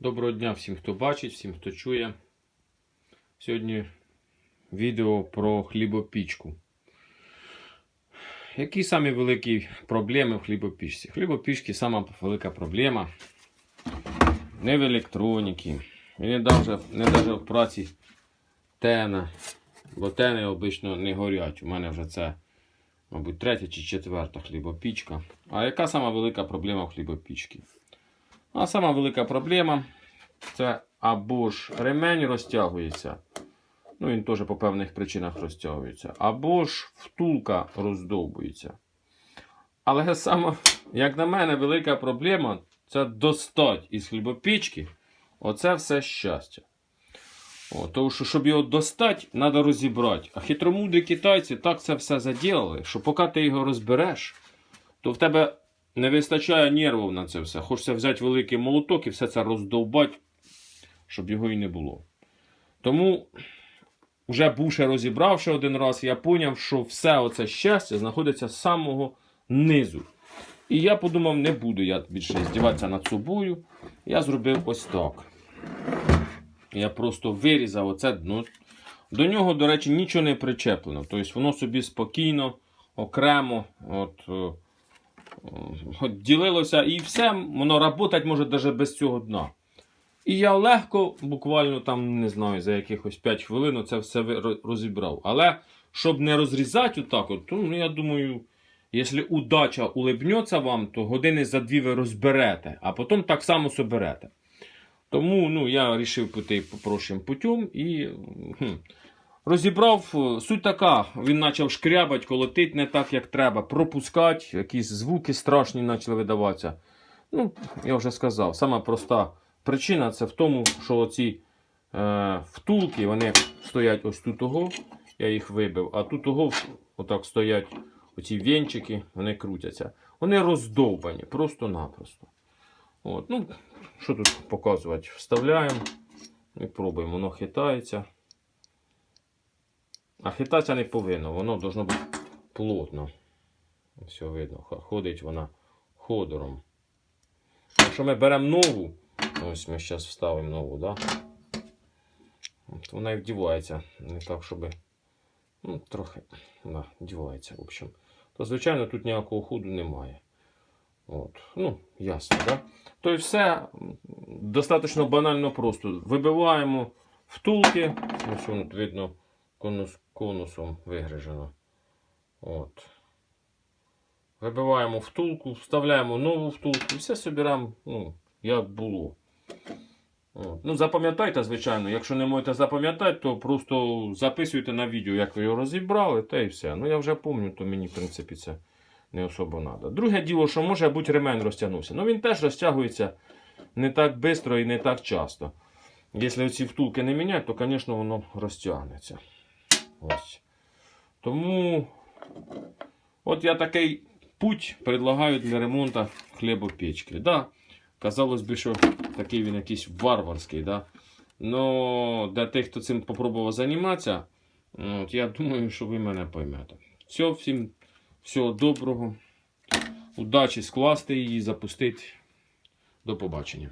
Доброго дня всім, хто бачить, всім, хто чує. Сьогодні відео про хлібопічку. Які самі великі проблеми в хлібопічці? В хлібопічці сама велика проблема не в електроніці, і не навіть не даже в праці тена. Бо тени обично не горять. У мене вже це, мабуть, третя чи четверта хлібопічка. А яка сама велика проблема в хлібопічці? А сама велика проблема це або ж ремень розтягується. Ну, він теж по певних причинах розтягується. Або ж втулка роздовбується. Але саме, як на мене, велика проблема це достать із хлібопічки оце все щастя. О, тому що, щоб його достати, треба розібрати. А хитромудрі китайці так це все заділили, що поки ти його розбереш, то в тебе не вистачає нервів на це все. Хочеться взяти великий молоток і все це роздовбати, щоб його і не було. Тому, вже бувши розібравши один раз, я зрозумів, що все оце щастя знаходиться з самого низу. І я подумав, не буду я більше здіватися над собою. Я зробив ось так. Я просто вирізав оце дно. До нього, до речі, нічого не причеплено. Тобто воно собі спокійно, окремо. Е, от ділилося і все, воно працювати може навіть без цього дна. І я легко, буквально там, не знаю, за якихось 5 хвилин це все розібрав. Але щоб не розрізати отак, от, то ну, я думаю, якщо удача улибнеться вам, то години за дві ви розберете, а потім так само соберете. Тому ну, я вирішив піти попрощим путем і хм, розібрав. е, Суть така, він почав шкрябать, колотить не так, як треба, пропускати, якісь звуки страшні почали видаватися. Ну, я вже сказав, сама проста причина це в тому, що оці е, втулки вони стоять ось тут того, я їх вибив, а тут того отак стоять оці вінчики, вони крутяться. Вони роздовбані, просто-напросто. От, ну, що тут показувати? Вставляємо і пробуємо, воно хитається. А хитатися не повинно, воно должно бути плотно. Все видно, ходить вона ходором. Якщо ми беремо нову, ось ми зараз вставимо нову, да? От вона і вдівається. Не так, щоб. Ну, трохи да, вдівається, в общем. То, звичайно, тут ніякого ходу немає. От. Ну, ясно, да? То і все достатньо банально просто. Вибиваємо втулки. Ось воно видно конус, конусом вигрижено. От. Вибиваємо втулку, вставляємо нову втулку і все собираємо, ну, як було. От. Ну, запам'ятайте, звичайно, якщо не можете запам'ятати, то просто записуйте на відео, як ви його розібрали, та і все. Ну я вже пам'ятаю, то мені, в принципі, це не особо треба. Друге діло, що може бути ремень розтягнувся. Ну він теж розтягується не так швидко і не так часто. Якщо ці втулки не міняти, то, звісно, воно розтягнеться. Ось. Тому от я такий путь предлагаю для ремонту хлібопечки. Да, казалось би, що такий він якийсь варварський. Да? Но для тих, хто цим попробував займатися, от, я думаю, що ви мене поймете. Все, всім всього доброго. Удачі скласти її, запустити. До побачення.